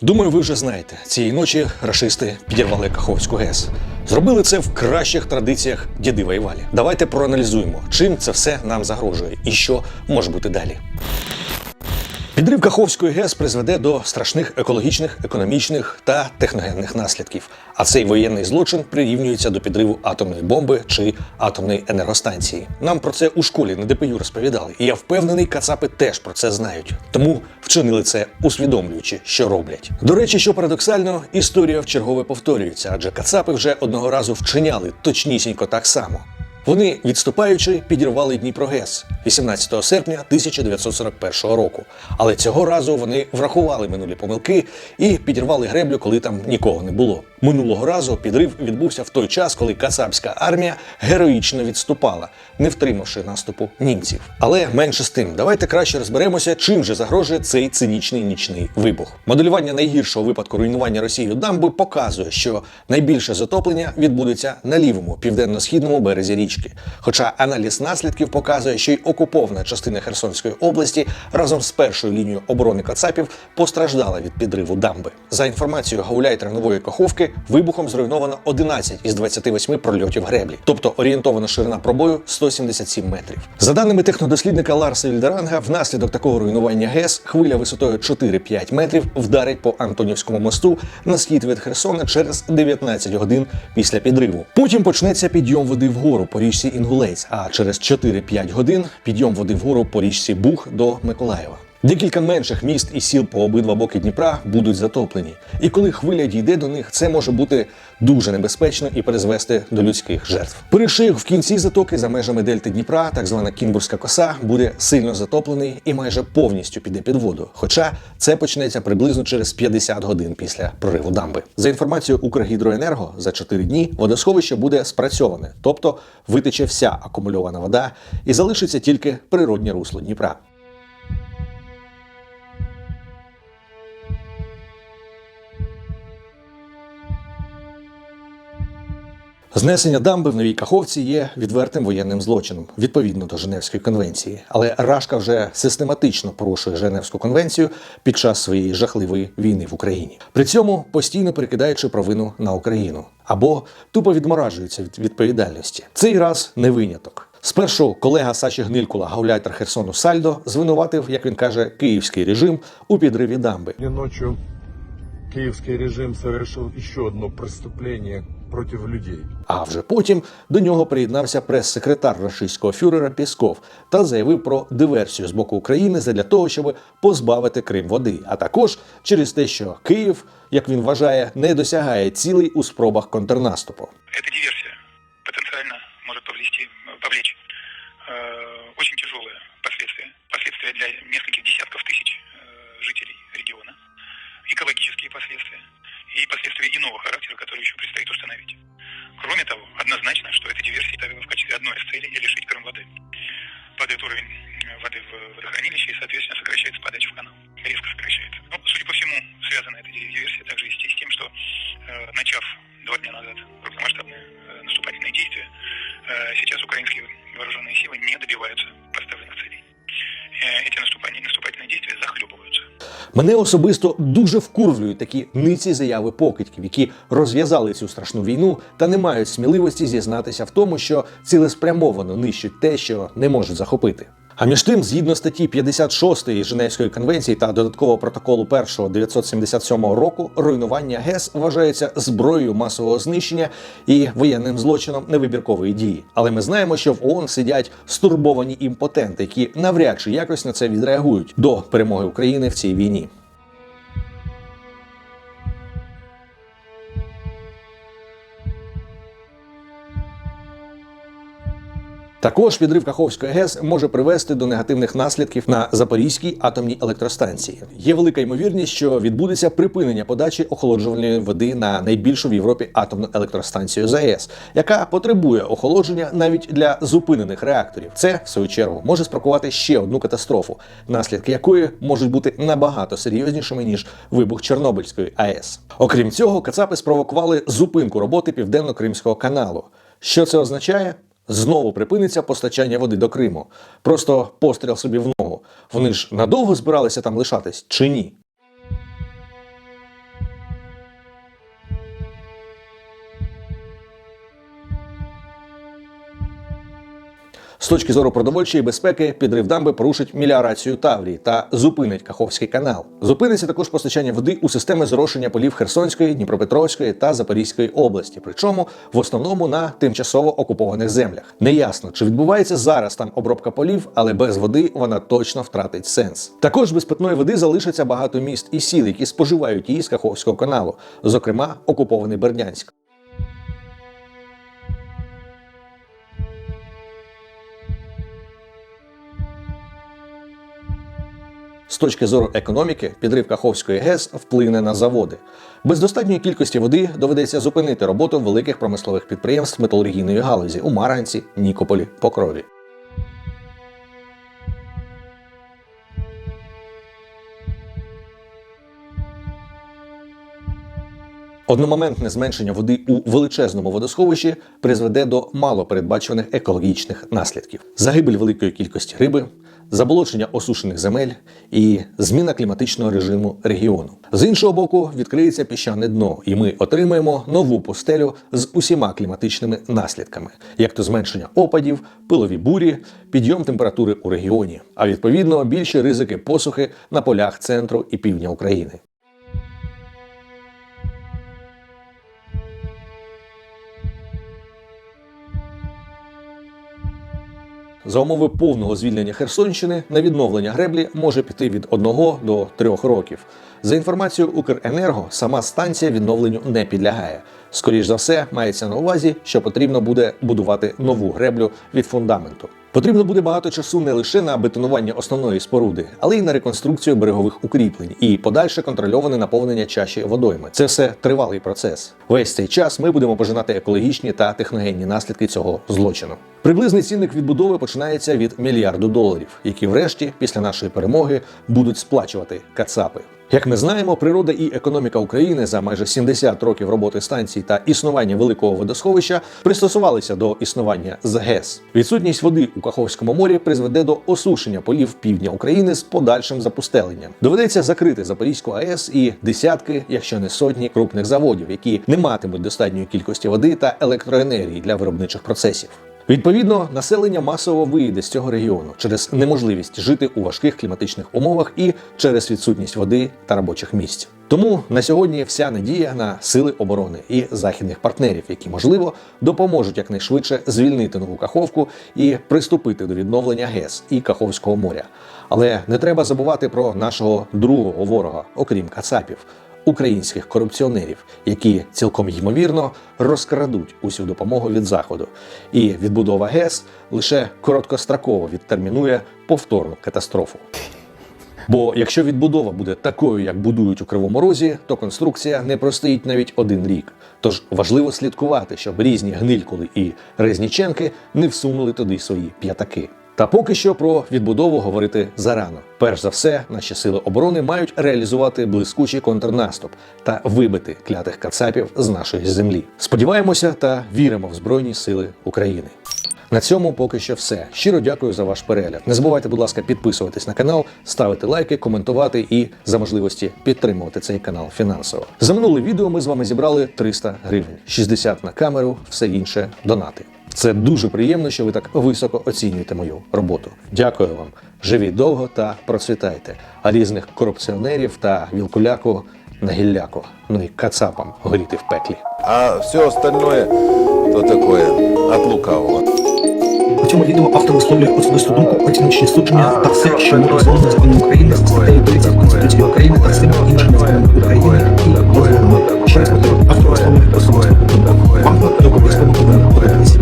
Думаю, ви вже знаєте, цієї ночі рашисти підірвали Каховську ГЕС. Зробили це в кращих традиціях діди валі. Давайте проаналізуємо, чим це все нам загрожує і що може бути далі. Підрив Каховської ГЕС призведе до страшних екологічних, економічних та техногенних наслідків. А цей воєнний злочин прирівнюється до підриву атомної бомби чи атомної енергостанції. Нам про це у школі на ДПЮ розповідали, і я впевнений, кацапи теж про це знають. Тому вчинили це усвідомлюючи, що роблять. До речі, що парадоксально, історія вчергове повторюється, адже кацапи вже одного разу вчиняли точнісінько так само. Вони, відступаючи, підірвали Дніпрогес 18 серпня 1941 року. Але цього разу вони врахували минулі помилки і підірвали греблю, коли там нікого не було. Минулого разу підрив відбувся в той час, коли кацапська армія героїчно відступала, не втримавши наступу німців. Але менше з тим, давайте краще розберемося, чим же загрожує цей цинічний нічний вибух. Моделювання найгіршого випадку руйнування Росією дамби показує, що найбільше затоплення відбудеться на лівому південно-східному березі річки. Хоча аналіз наслідків показує, що й окупована частина Херсонської області разом з першою лінією оборони Кацапів постраждала від підриву дамби. За інформацією гауляйтера нової Каховки, вибухом зруйновано 11 із 28 прольотів греблі, тобто орієнтована ширина пробою 177 метрів. За даними технодослідника Ларса Вільдеранга, внаслідок такого руйнування ГЕС хвиля висотою 4-5 метрів вдарить по Антонівському мосту на схід від Херсона через 19 годин після підриву. Потім почнеться підйом води вгору по річці Інгулець, а через 4-5 годин підйом води вгору по річці Буг до Миколаєва. Декілька менших міст і сіл по обидва боки Дніпра будуть затоплені. І коли хвиля дійде до них, це може бути дуже небезпечно і призвести до людських жертв. Перешийок в кінці затоки за межами дельти Дніпра, так звана Кінбурзька коса, буде сильно затоплений і майже повністю піде під воду. Хоча це почнеться приблизно через 50 годин після прориву дамби. За інформацією Укргідроенерго, за 4 дні водосховище буде спрацьоване, тобто витече вся акумульована вода і залишиться тільки природнє русло Дніпра. Знесення дамби в новій Каховці є відвертим воєнним злочином відповідно до Женевської конвенції. Але Рашка вже систематично порушує Женевську конвенцію під час своєї жахливої війни в Україні. При цьому постійно перекидаючи провину на Україну або тупо відморажується від відповідальності. Цей раз не виняток. Спершу колега Саші Гнилькула, гауляйтер Херсону Сальдо, звинуватив, як він каже, київський режим у підриві дамби. Ночью киевский режим совершил еще одно преступление против людей. А вже потім до нього приєднався прес-секретар російського фюрера Пісков та заявив про диверсію з боку України задля того, щоб позбавити Крим води, а також через те, що Київ, як він вважає, не досягає цілей у спробах контрнаступу. Эта диверсия потенциально может повлечь, повлечь э, очень тяжелые последствия. Последствия для нескольких десятков Падает уровень э, воды в водохранилище и, соответственно, сокращается подача в канал. Резко сокращается. Ну, судя по всему, связана эта диверсия также и с тем, что, э, начав два дня назад крупномасштабные э, наступательные действия, сейчас украинские вооруженные силы не добиваются Мене особисто дуже вкурвлюють такі ниці заяви покидьків, які розв'язали цю страшну війну та не мають сміливості зізнатися в тому, що цілеспрямовано нищать те, що не можуть захопити. А між тим, згідно статті 56 Женевської конвенції та додаткового протоколу 1 977 року, руйнування ГЕС вважається зброєю масового знищення і воєнним злочином невибіркової дії. Але ми знаємо, що в ООН сидять стурбовані імпотенти, які навряд чи якось на це відреагують до перемоги України в цій війні. Також підрив Каховської ГЕС може привести до негативних наслідків на Запорізькій атомній електростанції. Є велика ймовірність, що відбудеться припинення подачі охолоджувальної води на найбільшу в Європі атомну електростанцію ЗАЕС, яка потребує охолодження навіть для зупинених реакторів. Це в свою чергу може спровокувати ще одну катастрофу, наслідки якої можуть бути набагато серйознішими ніж вибух Чорнобильської АЕС. Окрім цього, Кацапи спровокували зупинку роботи південно-кримського каналу. Що це означає? Знову припиниться постачання води до Криму. Просто постріл собі в ногу. Вони ж надовго збиралися там лишатись чи ні? З точки зору продовольчої безпеки, підрив дамби порушить меліорацію Таврії та зупинить Каховський канал. Зупиниться також постачання води у системи зрошення полів Херсонської, Дніпропетровської та Запорізької області, причому в основному на тимчасово окупованих землях. Неясно, чи відбувається зараз там обробка полів, але без води вона точно втратить сенс. Також без питної води залишиться багато міст і сіл, які споживають її з Каховського каналу, зокрема окупований Бердянськ. З точки зору економіки, підрив Каховської ГЕС вплине на заводи. Без достатньої кількості води доведеться зупинити роботу великих промислових підприємств металургійної галузі у Марганці, Нікополі, Покрові. Одномоментне зменшення води у величезному водосховищі призведе до малопередбачуваних екологічних наслідків: загибель великої кількості риби, заболочення осушених земель і зміна кліматичного режиму регіону. З іншого боку, відкриється піщане дно, і ми отримаємо нову пустелю з усіма кліматичними наслідками, як то зменшення опадів, пилові бурі, підйом температури у регіоні, а відповідно більші ризики посухи на полях центру і півдня України. За умови повного звільнення Херсонщини на відновлення греблі може піти від 1 до 3 років. За інформацією Укренерго, сама станція відновленню не підлягає. Скоріш за все, мається на увазі, що потрібно буде будувати нову греблю від фундаменту. Потрібно буде багато часу не лише на бетонування основної споруди, але й на реконструкцію берегових укріплень і подальше контрольоване наповнення чаші водойми. Це все тривалий процес. Весь цей час ми будемо пожинати екологічні та техногенні наслідки цього злочину. Приблизний цінник відбудови починається від мільярду доларів, які врешті, після нашої перемоги, будуть сплачувати кацапи. Як ми знаємо, природа і економіка України за майже 70 років роботи станцій та існування великого водосховища пристосувалися до існування з ГЕС. Відсутність води у Каховському морі призведе до осушення полів півдня України з подальшим запустеленням. Доведеться закрити Запорізьку АЕС і десятки, якщо не сотні, крупних заводів, які не матимуть достатньої кількості води та електроенергії для виробничих процесів. Відповідно, населення масово виїде з цього регіону через неможливість жити у важких кліматичних умовах і через відсутність води та робочих місць. Тому на сьогодні вся надія на сили оборони і західних партнерів, які можливо допоможуть якнайшвидше звільнити нову Каховку і приступити до відновлення ГЕС і Каховського моря. Але не треба забувати про нашого другого ворога, окрім Кацапів українських корупціонерів, які цілком ймовірно розкрадуть усю допомогу від заходу. І відбудова ГЕС лише короткостроково відтермінує повторну катастрофу. Бо якщо відбудова буде такою, як будують у Кривому Розі, то конструкція не простоїть навіть один рік. Тож важливо слідкувати, щоб різні гнилькули і резніченки не всунули туди свої п'ятаки. Та поки що про відбудову говорити зарано. Перш за все, наші сили оборони мають реалізувати блискучий контрнаступ та вибити клятих кацапів з нашої землі. Сподіваємося та віримо в Збройні Сили України. На цьому поки що все. Щиро дякую за ваш перегляд. Не забувайте, будь ласка, підписуватись на канал, ставити лайки, коментувати і за можливості підтримувати цей канал фінансово. За минуле відео ми з вами зібрали 300 гривень, 60 на камеру, все інше донати. Це дуже приємно, що ви так високо оцінюєте мою роботу. Дякую вам. Живіть довго та процвітайте. А різних корупціонерів та вілкуляку на гілляку, ну і кацапам горіти в пеклі. А все остальное то такое от лукавого. У цьому відео автор висловлює особисту думку, оціночні судження та все, що не дозволено законом України, статтею 30 Конституції України та всіма іншими законами України і дозволено. Ще раз повторюю, автор висловлює особисту думку. Вам обов'язково повинно подобатися.